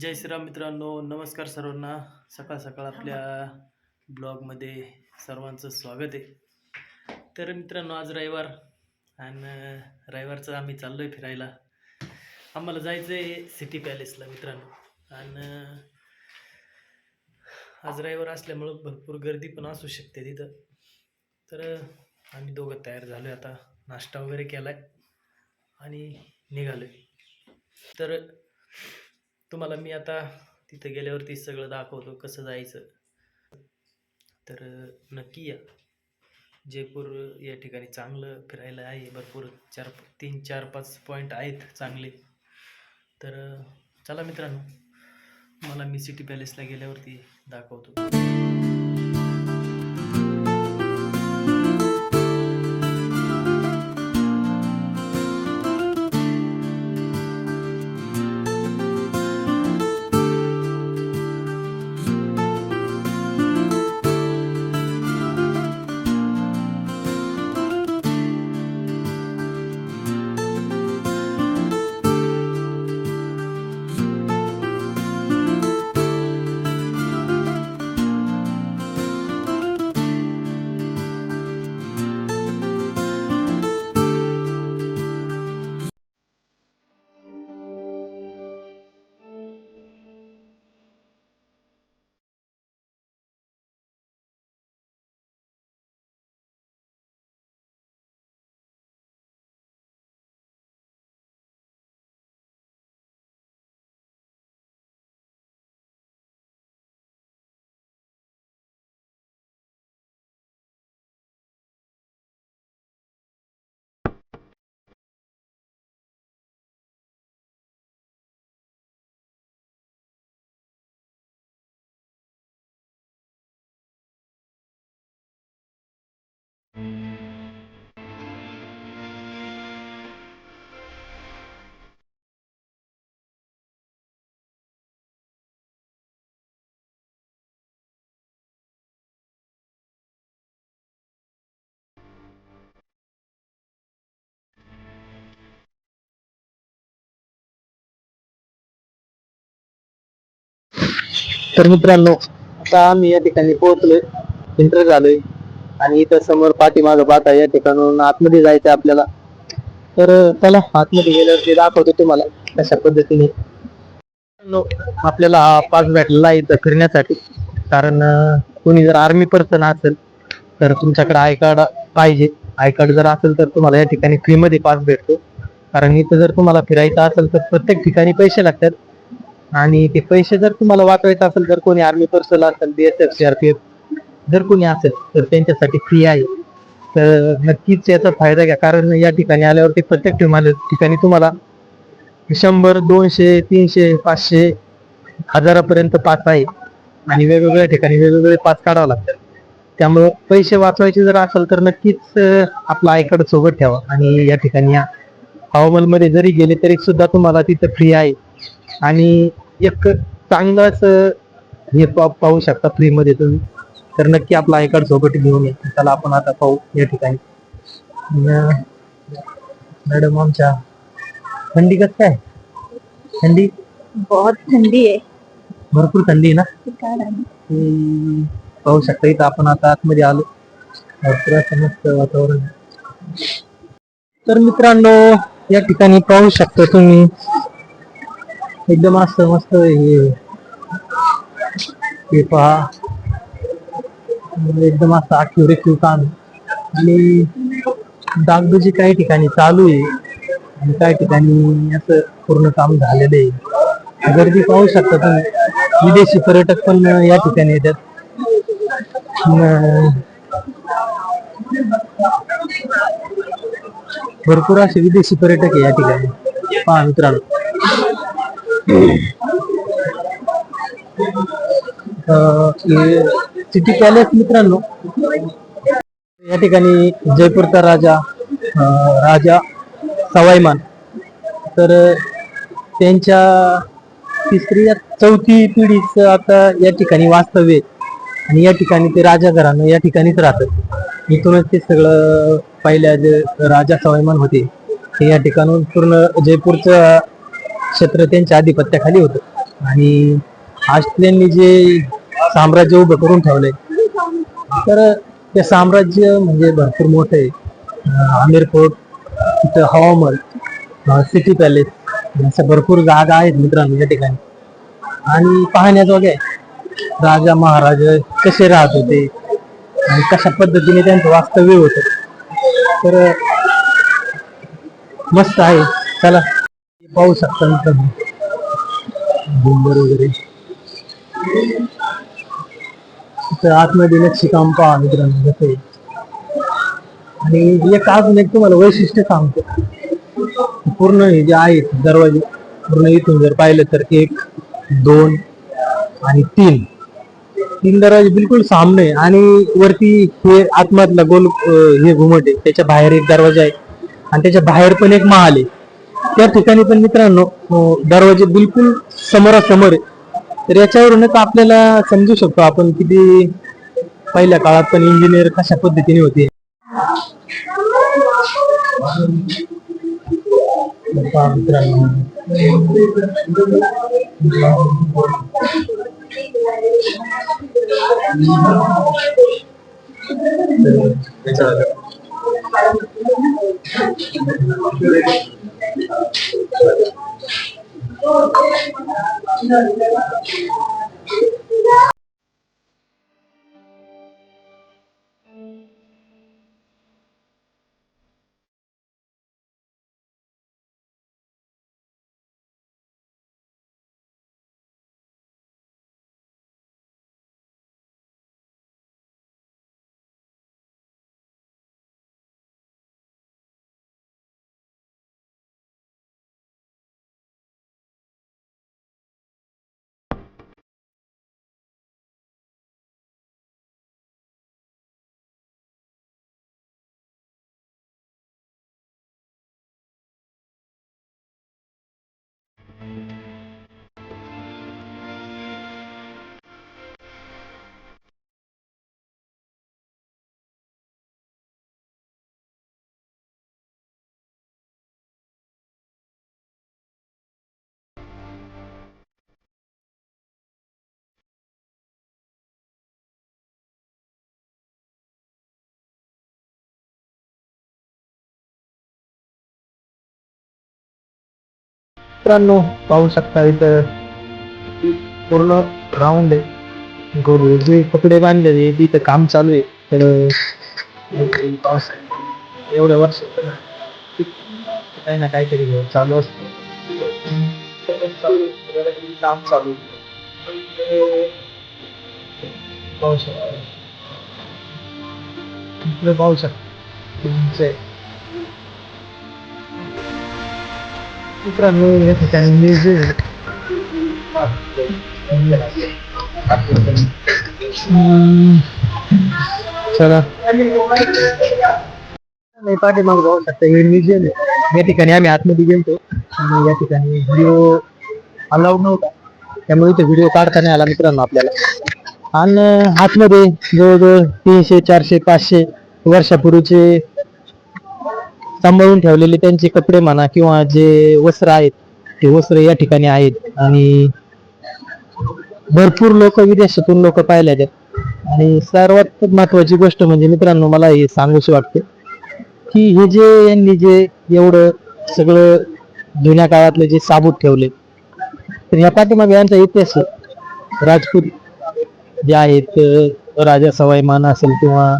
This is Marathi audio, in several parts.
जय श्रीराम मित्रांनो नमस्कार सर्वांना. सकाळ सकाळ आपल्या ब्लॉगमध्ये सर्वांचं स्वागत आहे. तर मित्रांनो आज रविवार आणि रविवारचं आम्ही चाललो आहे फिरायला. आम्हाला जायचं आहे सिटी पॅलेसला मित्रांनो. आणि आज रविवार असल्यामुळं भरपूर गर्दी पण असू शकते तिथं. तर आम्ही दोघं तयार झालो आता. नाश्ता वगैरे केला आहे आणि निघालो तर तुम्हाला मी आता तिथं गेल्यावरती सगळं दाखवतो कसं जायचं. तर नक्की या. जयपूर या ठिकाणी चांगलं फिरायला आहे. भरपूर चार तीन चार पाच पॉईंट आहेत चांगले. तर चला मित्रांनो मला मी सिटी पॅलेसला गेल्यावरती दाखवतो. तर मित्रांनो आता आम्ही या ठिकाणी पोहोचलोय. एंटर झालोय. आणि इथं समोर पाठीमागं पाहता या ठिकाणून आतमध्ये जायचं आपल्याला. तर चला आतमध्ये गेल्यावर ते दाखवतो तुम्हाला कशा पद्धतीने. आपल्याला हा पास भेटलेला आहे इथं फिरण्यासाठी कारण कोणी जर आर्मी पर्सन असेल तर तुमच्याकडे आय कार्ड पाहिजे. आय कार्ड जर असेल तर तुम्हाला या ठिकाणी फ्री मध्ये पास भेटतो. कारण इथं जर तुम्हाला फिरायचं असेल तर प्रत्येक ठिकाणी पैसे लागतात. आणि ते पैसे जर तुम्हाला वाचवायचे असेल तर कोणी आर्मी पर्सन असेल बीएसएफ सीआरपीएफ जर कोणी असेल तर त्यांच्यासाठी फ्री आहे. तर नक्कीच याचा फायदा घ्या. कारण या ठिकाणी आल्यावरती प्रत्येक ठिकाणी ठिकाणी तुम्हाला शंभर दोनशे तीनशे पाचशे हजारापर्यंत पाच आहे. आणि वेगवेगळ्या ठिकाणी वेगवेगळे पास काढावं लागतात. त्यामुळं पैसे वाचवायचे जर असेल तर नक्कीच आपला आयकड सोबत ठेवा. आणि या ठिकाणी या हवामानमध्ये जरी गेले तरी सुद्धा तुम्हाला तिथं फ्री आहे. आणि एक चांगलाच हे पाहू शकता फ्रीमध्ये तुम्ही. तर नक्की आपला आय कार्ड सोबत घेऊन या. त्याला आपण आता पाहू या ठिकाणी. मॅडम आमच्या थंडी कसं काय? थंडी? बहुत ठंडी है भरपूर थंडी आहे ना? पाहू शकता इथं आपण आता आतमध्ये आलो. भरपूर असं मस्त वातावरण आहे. तर मित्रांनो या ठिकाणी पाहू शकता तुम्ही. एकदम असं मस्त हे. हे पहा. एकदम असं आखीव रेखीव काम आणि डागडुजी काही ठिकाणी चालू आहे. आणि काही ठिकाणी असं पूर्ण काम झालेलं आहे. गर्दी पाहू शकता तुम्ही. विदेशी पर्यटक पण या ठिकाणी येतात. भरपूर असे विदेशी पर्यटक आहे या ठिकाणी. पहा मित्रांनो. सिटी पॅलेस मित्रांनो. या ठिकाणी जयपूरचा राजा राजा सवाईमान. तर त्यांच्या तिसरी चौथी पिढीच आता या ठिकाणी वास्तव्य आहे. आणि या ठिकाणी ते राजा घराणं या ठिकाणीच राहतात. इथूनच ते सगळं पहिल्या जे राजा सवाईमान होते ते या ठिकाणून पूर्ण जयपूरचं क्षेत्र त्यांच्या आधिपत्याखाली होतं. आणि आज त्यांनी जे साम्राज्य उभं करून ठेवले तर ते साम्राज्य म्हणजे भरपूर मोठं आहे. आमिर फोर्ट तिथं हवामहल सिटी पॅलेस अशा भरपूर जागा आहेत मित्रांनो या ठिकाणी. आणि पाहण्याजोगे आहे. राजा महाराज कसे राहत होते आणि कशा पद्धतीने त्यांचं वास्तव्य होतं. तर मस्त आहे. चला पाहू शकता मित्रांनो. डोंगर वगैरे तिथं आतमध्ये नक्षीकाम पहा मित्रांनो जसं आणि एक अजून एक तुम्हाला वैशिष्ट्य सांगतो. पूर्ण हे जे आहेत दरवाजे पूर्ण इथून जर पाहिलं तर एक दोन आणि तीन. तीन दरवाजे बिलकुल सामने आहे. आणि वरती हे आतमधला गोल हे घुमट आहे. त्याच्या बाहेर एक दरवाजा आहे. आणि त्याच्या बाहेर पण एक महाल आहे. त्या ठिकाणी पण मित्रांनो दरवाजे बिलकुल समोरासमोर आहे. तर याच्यावरूनच आपल्याला समजू शकतो आपण किती पहिल्या काळात पण इंजिनियर कशा पद्धतीने होते. पहा मित्रांनो मित्रांनो पाहू शकता इथं पूर्ण राऊंड आहे. गोल जे कपडे बांधले तिथं काम चालू आहे. तर पाऊस एवढ्या वर्ष काही ना काहीतरी चालू असतं. काम चालू पाहू शकता इकडे पाहू शकता. उंच मित्रांनो या ठिकाणी म्युझियम चला. नाही पाठीमाग जाऊ शकता. म्युझियम आहे. या ठिकाणी आम्ही आतमध्ये गेलतो. आणि या ठिकाणी व्हिडिओ अलाउड नव्हता. त्यामुळे इथे व्हिडिओ काढता नाही आला मित्रांनो आपल्याला. आणि आतमध्ये जवळजवळ तीनशे चारशे पाचशे वर्षापूर्वीचे सांभाळून ठेवलेले त्यांचे कपडे म्हणा किंवा जे वस्त्र आहेत ते वस्त्र या ठिकाणी आहेत. आणि भरपूर लोक विदेशातून लोक पाहिल्या आहेत आणि सर्वात महत्वाची गोष्ट म्हणजे मित्रांनो मला हे सांगूशी वाटते की हे जे यांनी जे एवढं सगळं जुन्या काळातले जे साबूत ठेवले तर या पाठीमागे यांचा इतिहास राजपूत जे आहेत राजा सवाई मान असेल किंवा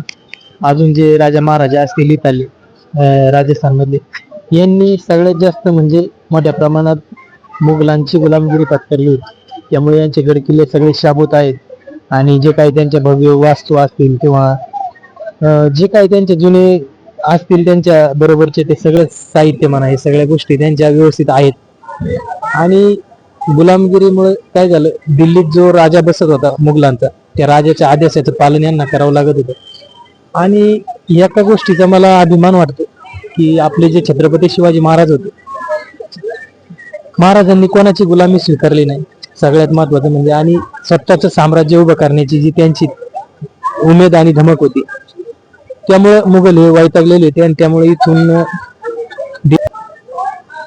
अजून जे राजा महाराजा असतील इथले राजस्थानमधले. यांनी सगळ्यात जास्त म्हणजे मोठ्या प्रमाणात मुघलांची गुलामगिरी पत्करली. होती त्यामुळे यांचे गडकिल्ले सगळे शाबूत आहेत. आणि जे काही त्यांच्या भव्य वास्तू असतील किंवा जे काही त्यांचे जुने असतील त्यांच्या बरोबरचे ते सगळं साहित्य म्हणा हे सगळ्या गोष्टी त्यांच्या व्यवस्थित आहेत. आणि गुलामगिरीमुळे काय झालं? दिल्लीत जो राजा बसत होता मुघलांचा त्या राजाच्या आदेशाचं पालन यांना करावं लागत होतं. आणि एका गोष्टीचा मला अभिमान वाटतो की आपले जे छत्रपती शिवाजी महाराज होते महाराजांनी कोणाची गुलामी स्वीकारली नाही. सगळ्यात महत्वाचं म्हणजे आणि स्वतःचं साम्राज्य उभं करण्याची जी त्यांची उमेद आणि धमक होती त्यामुळे मुघल हे वैतागलेले होते आणि त्यामुळे इथून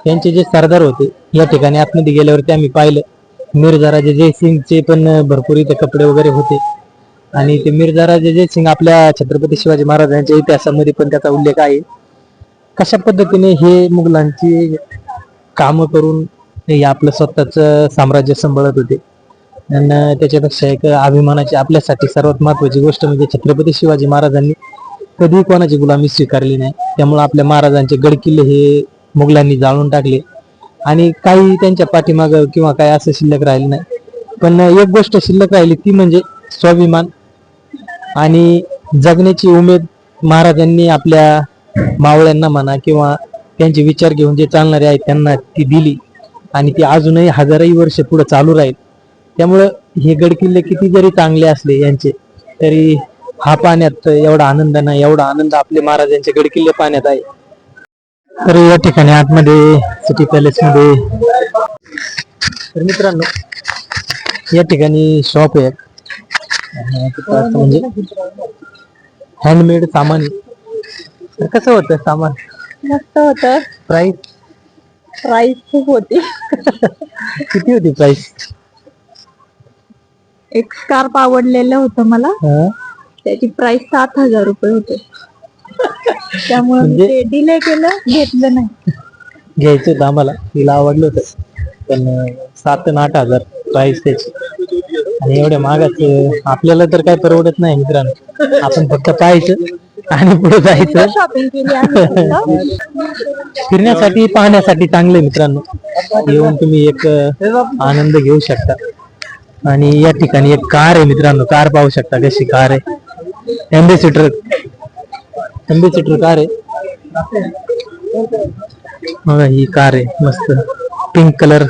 त्यांचे जे सरदार होते या ठिकाणी आतमध्ये गेल्यावरती आम्ही पाहिलं मिर्झा राजे जयसिंगचे पण भरपूर इथे कपडे वगैरे होते. आणि ते मिर्झा राजे जयसिंग आपल्या छत्रपती शिवाजी महाराजांच्या इतिहासामध्ये पण त्याचा उल्लेख आहे. कशा पद्धतीने हे मुघलांची कामं करून हे आपलं स्वतःच साम्राज्य सांभाळत होते? आणि त्याच्यापेक्षा एक अभिमानाची आपल्यासाठी सर्वात महत्वाची गोष्ट म्हणजे छत्रपती शिवाजी महाराजांनी कधी कोणाची गुलामी स्वीकारली नाही. त्यामुळे आपल्या महाराजांचे गडकिल्ले हे मुघलांनी जाळून टाकले. आणि काही त्यांच्या पाठीमाग किंवा काय असं शिल्लक राहिलं नाही. पण एक गोष्ट शिल्लक राहिली ती म्हणजे स्वाभिमान. आणि जगण्याची उमेद महाराजांनी आपल्या मावळ्यांना म्हणा किंवा त्यांचे विचार घेऊन जे चालणारे आहेत त्यांना ती दिली. आणि ती अजूनही हजारही वर्ष पुढे चालू राहील. त्यामुळं हे गडकिल्ले किती जरी चांगले असले यांचे तरी हा पाण्यात एवढा आनंद नाही एवढा आनंद आपले महाराजांचे गडकिल्ले पाण्यात आहे. तर या ठिकाणी आतमध्ये सिटी पॅलेस मध्ये तर मित्रांनो या ठिकाणी शॉप आहे. असं म्हणजे हँडमेड सामान. तर कसं होतं सामान? मस्त होत. प्राइस प्राइस खूप होती. किती होती प्राइस एक स्कार्फ आवडलेलं होतं मला. त्याची प्राइस सात हजार रुपये होते. त्यामुळे मी म्हणजे- ते डिले केलं घेतलं नाही. घ्यायचं होतं आम्हाला. तिला आवडलं होतं. पण सात आणि आठ हजार प्राइस त्याची. आणि एवढ्या महागात आपल्याला तर काय परवडत नाही मित्रांनो. आपण फक्त पाहायचं आणि पुढे जायचं. फिरण्यासाठी पाहण्यासाठी चांगले मित्रांनो. येऊन तुम्ही एक आनंद घेऊ शकता. आणि या ठिकाणी एक कार आहे मित्रांनो. कार पाहू शकता कशी कार आहे. एम्बेसिडर एम्बेसिडर कार आहे. बघा ही कार आहे. मस्त. Pink colour